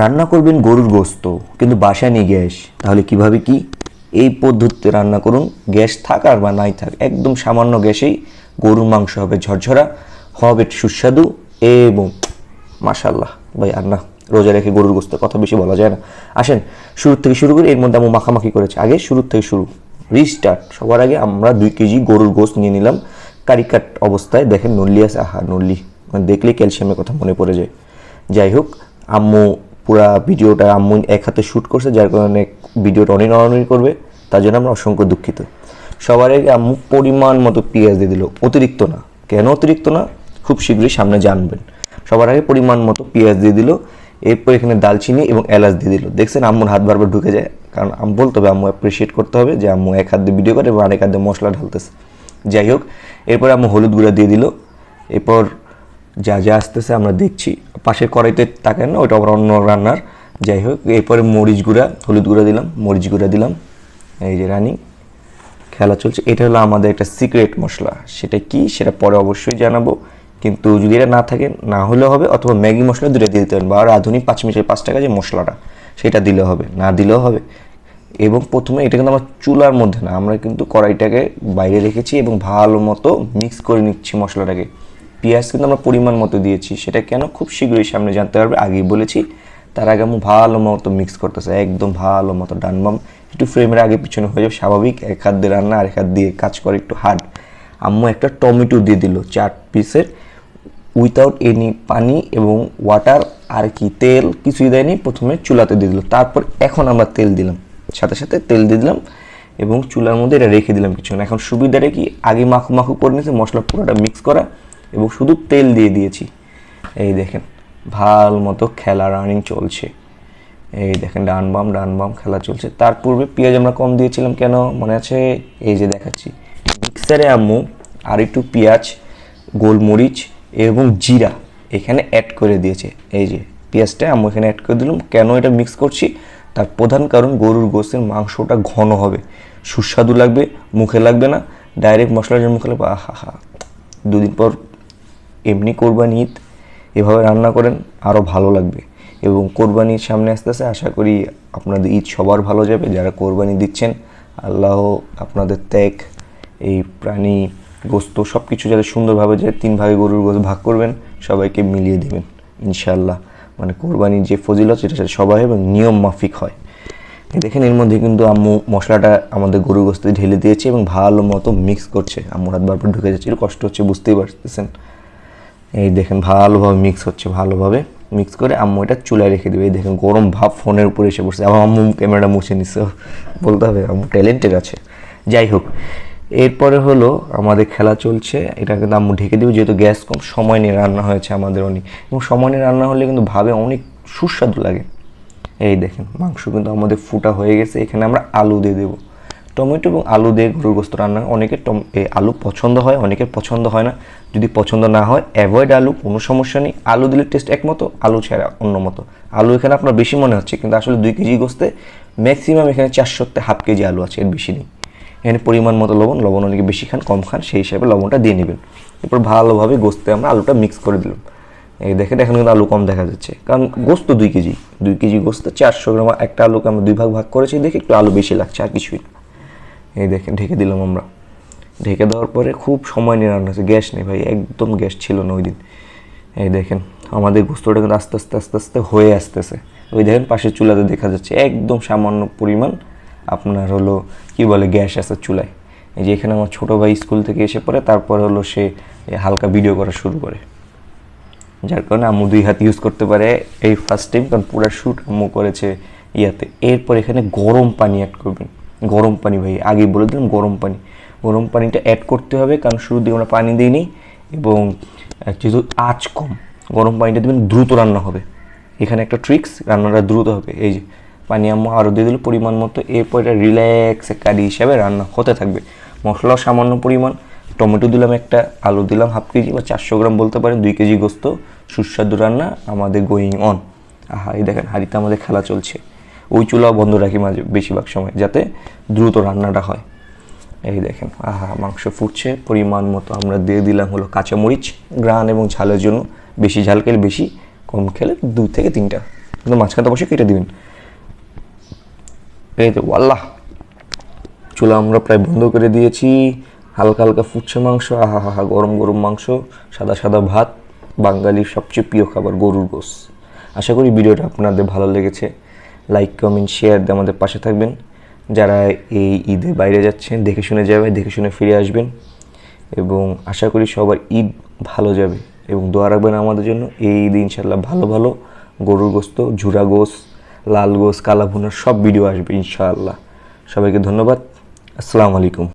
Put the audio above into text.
রান্না করবেন গরুর গোস্ত, কিন্তু বাসায় নেই গ্যাস। তাহলে কীভাবে কি? এই পদ্ধতিতে রান্না করুন। গ্যাস থাক আর বা নাই থাক, একদম সামান্য গ্যাসেই গরুর মাংস হবে ঝরঝরা, হবে সুস্বাদু এবং মাশাল্লাহ ভাই, আর না, রোজা রেখে গরুর গোস্তের কথা বেশি বলা যায় না। আসেন, শুরু থেকে শুরু করি, এর মধ্যে আমি মাখামাখি করেছি। আগে শুরু থেকে শুরু রিস্টার্ট সবার আগে আমরা দুই কেজি গরুর গোস্ত নিয়ে নিলাম। কারিকাট অবস্থায় দেখেন নল্লি আছে। আহা, নল্লি। মানে দেখলেই ক্যালসিয়ামের কথা মনে পড়ে যায়। যাই হোক, আম্মু পুরা ভিডিওটা আম্মু এক হাতে শ্যুট করছে, যার কারণে ভিডিওটা অনেক নড়ানড়ি করবে। তার জন্য আমরা অসংখ্য দুঃখিত। সবার আগে আম্মু পরিমাণ মতো পেঁয়াজ দিয়ে দিল। অতিরিক্ত না। কেন অতিরিক্ত না? খুব শীঘ্রই সামনে জানবেন। সবার আগে পরিমাণ মতো পেঁয়াজ দিয়ে দিল। এরপর এখানে দালচিনি এবং এলাচ দিয়ে দিল। দেখছেন আম্মুর হাত বারবার ঢুকে যায়। কারণ আম বলতে হবে আম্মু অ্যাপ্রিসিয়েট করতে হবে যে আম্মু এক হাত দিয়ে ভিডিও করে এবং আরেক হাত দিয়ে মশলা ঢালতেছে। যাই হোক, এরপর আম্মু হলুদ গুঁড়া দিয়ে দিল। এরপর যা যা আসতেছে আমরা দেখছি। পাশের কড়াইতে তাকান না ওটা আবার অন্য রান্নার। যাই হোক, এরপরে মরিচ গুঁড়া, হলুদ গুঁড়া দিলাম, মরিচ গুঁড়া দিলাম। এই যে রানিং, খেলা চলছে। এটা হলো আমাদের একটা সিক্রেট মশলা। সেটা কি, সেটা পরে অবশ্যই জানাব। কিন্তু যদি এটা না থাকে, না হলেও হবে, অথবা ম্যাগি মশলা দুটো দিয়ে দিতে পারেন, বা আর আধুনিক পাঁচ মিনিটের পাঁচ টাকা যে মশলাটা, সেটা দিলে হবে, না দিলেও হবে। এবং প্রথমে এটা কিন্তু আমরা চুলার মধ্যে না, আমরা কিন্তু কড়াইটাকে বাইরে রেখেছি এবং ভালো মতো মিক্স করে নিচ্ছি মশলাটাকে। পেঁয়াজ কিন্তু আমরা পরিমাণ মতো দিয়েছি, সেটা কেন খুব শীঘ্রই সামনে জানতে পারবে। আগেই বলেছি, তার আগে আমি ভালো মতো মিক্স করতেছে একদম ভালো মতো ডানবাম একটু ফ্রেমের আগে পিছনে হয়ে যাবে, স্বাভাবিক, এক হাত দিয়ে রান্না আর এক হাত দিয়ে কাজ করে একটু হার্ড আম্মু একটা টমেটো দিয়ে দিল চার পিসের উইথাউট এনি পানি এবং ওয়াটার আর কি তেল কিছুই দেয়নি, প্রথমে চুলাতে দিয়ে দিল। তারপর এখন আমরা তেল দিলাম, সাথে সাথে তেল দিয়ে দিলাম এবং চুলার মধ্যে এটা রেখে দিলাম কিছুক্ষণ। এখন সুবিধাটা কি, আগে মাখু মাখু করে নিয়েছে, মশলা পুরোটা মিক্স করা এবং শুধু তেল দিয়ে দিয়েছি। এই দেখেন, ভালো মতো খেলা রানিং চলছে। এই দেখেন, ডান বাম ডান বাম খেলা চলছে। তার পূর্বে পেঁয়াজ আমরা কম দিয়েছিলাম কেন? মনে আছে? এই যে দেখাচ্ছি। মিক্সারে আম্মু, আর একটু পেঁয়াজ, গোলমরিচ এবং জিরা এখানে অ্যাড করে দিয়েছে। এই যে পেঁয়াজটা আম্মু এখানে অ্যাড করে দিলাম। কেন এটা মিক্স করছি? তার প্রধান কারণ গরুর গোস্তের মাংসটা ঘন হবে। সুস্বাদু লাগবে, মুখে লাগবে না। ডাইরেক্ট মশলার মুখে লাগবে, আহা হা। দুদিন পর এমনি কোরবানি ঈদ এভাবে রান্না করেন, আরও ভালো লাগবে। এবং কোরবানির সামনে আস্তে আস্তে আশা করি আপনাদের ঈদ সবার ভালো যাবে। যারা কোরবানি দিচ্ছেন, আল্লাহ আপনাদের ত্যাগ, এই প্রাণী, গোস্ত সব কিছু যাতে সুন্দরভাবে যায় তিন ভাগে গরুর গোস্ত ভাগ করবেন, সবাইকে মিলিয়ে দেবেন ইনশাল্লাহ মানে কোরবানির যে ফজিলত, সেটা সেটা সবাই এবং নিয়ম মাফিক হয়। দেখেন, এর মধ্যে কিন্তু আম্মু মশলাটা আমাদের গরুর গোস্তে ঢেলে দিয়েছে এবং ভালো মতো মিক্স করছে। আম্মুর হাত বারবার ঢুকে যাচ্ছে কষ্ট হচ্ছে, বুঝতেই পারতেছেন। এই দেখেন ভালোভাবে মিক্স হচ্ছে, ভালোভাবে মিক্স করে আম্মু এটা চুলায় রেখে দেবে। এই দেখেন গরম ভাব ফোনের উপরে এসে পড়ছে। আবার আম্মু ক্যামেরাটা মুছে নিচ্ছে বলতে হবে, আম্মু ট্যালেন্টেড আছে। যাই হোক, এরপরে হলো আমাদের খেলা চলছে। এটা কিন্তু আম্মু ঢেকে দেবে, যেহেতু গ্যাস কম, সময় নিয়ে রান্না হয়েছে আমাদের অনেক। এবং সময় নিয়ে রান্না হলে কিন্তু ভাবে অনেক সুস্বাদু লাগে। এই দেখেন, মাংস কিন্তু আমাদের ফুটা হয়ে গেছে। এখানে আমরা আলু দিয়ে দেবো। টমেটো এবং আলু দিয়ে গরুর গোস্ত রান্না অনেকের টম আলু পছন্দ হয়, অনেকের পছন্দ হয় না। যদি পছন্দ না হয় অ্যাভয়েড আলু, কোনো সমস্যা নেই। আলু দিলে টেস্ট একমতো, আলু ছাড়া অন্য মতো। আলু এখানে আপনার বেশি মনে হচ্ছে, কিন্তু আসলে দুই কেজি গোস্তে ম্যাক্সিমাম এখানে চারশোতে হাফ কেজি আলু আছে, এর বেশি নেই। এখানে পরিমাণ মতো লবণ লবণ অনেকে বেশি খান, কম খান, সেই হিসাবে লবণটা দিয়ে নেবেন। এরপর ভালোভাবে গোস্তে আমরা আলুটা মিক্স করে দিলাম। এই দেখেন কিন্তু আলু কম দেখা যাচ্ছে। কারণ গোস্ত দুই কেজি দুই কেজি গোস্ত চারশো গ্রাম, একটা আলুকে আমরা দুই ভাগ ভাগ করেছি, দেখে একটু আলু বেশি লাগছে, আর কিছুই না। এই দেখেন, ঢেকে দিলাম আমরা। ঢেকে দেওয়ার পরে খুব সময় নিয়ে রান্না হচ্ছে। গ্যাস নেই ভাই, একদম গ্যাস ছিল না ওই দিন। এই দেখেন, আমাদের গোস্তটা কিন্তু আস্তে আস্তে আস্তে আস্তে হয়ে আসতেছে। ওই দেখেন, পাশের চুলাতে দেখা যাচ্ছে, একদম সামান্য পরিমাণ আপনার হলো, কি বলে, গ্যাস আছে চুলায়। এই যে এখানে আমার ছোটো ভাই স্কুল থেকে এসে পড়ে, তারপর হলো সে হালকা ভিডিও করা শুরু করে। যার কারণে আম্মু দুই হাত ইউজ করতে পারে এই ফার্স্ট টাইম কারণ পুরো শ্যুট আম্মু করেছে ইয়াতে। এরপর এখানে গরম পানি অ্যাড করবেন। গরম পানি ভাই আগে বলে দিলাম গরম পানি। গরম পানিটা অ্যাড করতে হবে, কারণ শুরু দিয়ে আমরা পানি দিইনি এবং যেহেতু আঁচ কম, গরম পানিটা দেবেন, দ্রুত রান্না হবে। এখানে একটা ট্রিক্স রান্নাটা দ্রুত হবে। এই যে, পানি আম্মু আরও দিয়ে দিল পরিমাণ মতো, এরপর এটা রিল্যাক্সে কারি হিসাবে রান্না হতে থাকবে। মশলাও সামান্য পরিমাণ, টমেটো দিলাম একটা, আলু দিলাম হাফ কেজি বা চারশো গ্রাম বলতে পারেন, দুই কেজি গোস্ত, সুস্বাদু রান্না আমাদের গোয়িং অন আহা, এই দেখেন হাঁড়িতে আমাদের খেলা চলছে। ওই চুলাও বন্ধ রাখি মাঝে বেশিরভাগ সময়, যাতে দ্রুত রান্নাটা হয়। এই দেখেন, আহা, মাংস ফুটছে, পরিমাণ মতো আমরা দিয়ে দিলাম হলো কাঁচামরিচ, গ্রান এবং ঝালের জন্য। বেশি ঝাল খেলে বেশি, কম খেলে দুই থেকে তিনটা। কিন্তু মাঝখানটা বসে কেটে দিবেন। এই তো আল্লাহ চুলা আমরা প্রায় বন্ধ করে দিয়েছি। হালকা হালকা ফুটছে মাংস, আহা হা হা গরম গরম মাংস, সাদা সাদা ভাত, বাঙালির সবচেয়ে প্রিয় খাবার গরুর গোস আশা করি ভিডিওটা আপনাদের ভালো লেগেছে। লাইক কমেন্ট শেয়ার দিয়ে আমাদের পাশে থাকবেন। যারা এই ঈদে বাইরে যাচ্ছেন, দেখে শুনে যাবে, দেখে শুনে ফিরে আসবেন। এবং আশা করি সবার ঈদ ভালো যাবে। এবং দোয়া রাখবেন আমাদের জন্য, এই ঈদ ইনশাল্লাহ ভালো ভালো গরুর গোস্ত, ঝুরা গোস লাল গোস কালা ভুনার সব ভিডিও আসবে ইনশাআল্লাহ। সবাইকে ধন্যবাদ। আসসালামু আলাইকুম।